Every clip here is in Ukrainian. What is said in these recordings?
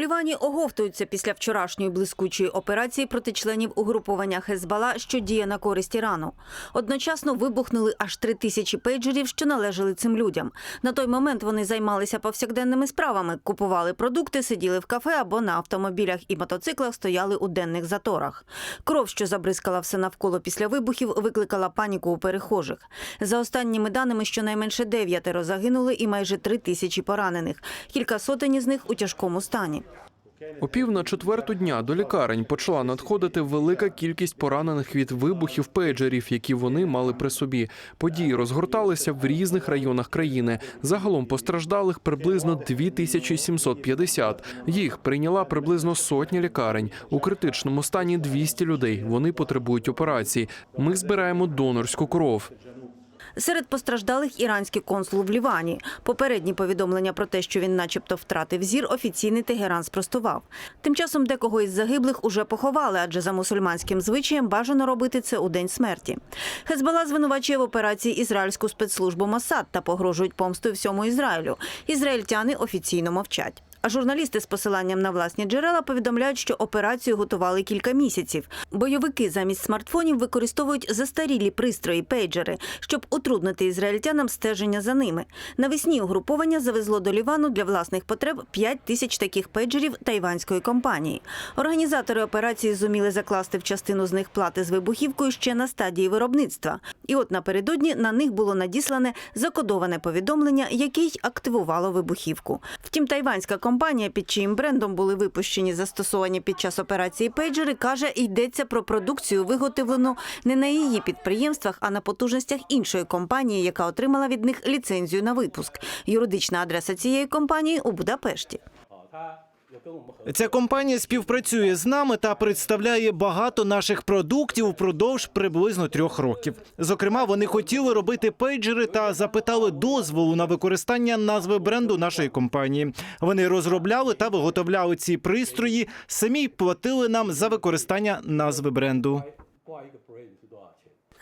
Лівані оговтуються після вчорашньої блискучої операції проти членів угруповання Хезбала, що діє на користь Ірану. Одночасно вибухнули аж три тисячі пейджерів, що належали цим людям. На той момент вони займалися повсякденними справами, купували продукти, сиділи в кафе або на автомобілях і мотоциклах стояли у денних заторах. Кров, що забризкала все навколо після вибухів, викликала паніку у перехожих. За останніми даними, щонайменше дев'ятеро загинули і майже три тисячі поранених. Кілька сотень із них у тяжкому стані. О пів на четверту дня до лікарень почала надходити велика кількість поранених від вибухів пейджерів, які вони мали при собі. Події розгорталися в різних районах країни. Загалом постраждалих приблизно 2750. Їх прийняла приблизно сотня лікарень. У критичному стані 200 людей. Вони потребують операції. Ми збираємо донорську кров. Серед постраждалих іранський консул в Лівані. Попередні повідомлення про те, що він начебто втратив зір, офіційний Тегеран спростував. Тим часом декого із загиблих уже поховали, адже за мусульманським звичаєм бажано робити це у день смерті. Хезбала звинувачує в операції ізраїльську спецслужбу Масад та погрожують помстою всьому Ізраїлю. Ізраїльтяни офіційно мовчать. А журналісти з посиланням на власні джерела повідомляють, що операцію готували кілька місяців. Бойовики замість смартфонів використовують застарілі пристрої пейджери, щоб утруднити ізраїльтянам стеження за ними. Навесні угруповання завезло до Лівану для власних потреб 5 тисяч таких пейджерів тайванської компанії. Організатори операції зуміли закласти в частину з них плати з вибухівкою ще на стадії виробництва. І от напередодні на них було надіслане закодоване повідомлення, яке й активувало вибухівку. Втім, тайванська компанія, під чиїм брендом були випущені застосовані під час операції пейджери, каже, йдеться про продукцію, виготовлену не на її підприємствах, а на потужностях іншої компанії, яка отримала від них ліцензію на випуск. Юридична адреса цієї компанії у Будапешті. Ця компанія співпрацює з нами та представляє багато наших продуктів впродовж приблизно трьох років. Зокрема, вони хотіли робити пейджери та запитали дозволу на використання назви бренду нашої компанії. Вони розробляли та виготовляли ці пристрої, самі платили нам за використання назви бренду.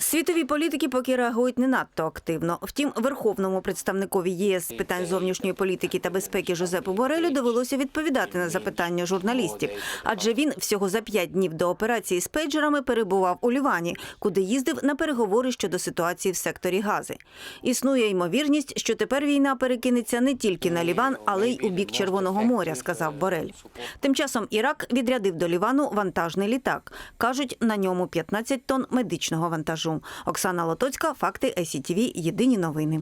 Світові політики поки реагують не надто активно. Втім, верховному представникові ЄС з питань зовнішньої політики та безпеки Жозепу Борелю довелося відповідати на запитання журналістів, адже він всього за п'ять днів до операції з пейджерами перебував у Лівані, куди їздив на переговори щодо ситуації в секторі Гази. Існує ймовірність, що тепер війна перекинеться не тільки на Ліван, але й у бік Червоного моря, сказав Борель. Тим часом Ірак відрядив до Лівану вантажний літак. кажуть, на ньому 15 тонн медичного вантажу. Оксана Лотоцька, факти ЕСІТІВІ, Єдині новини.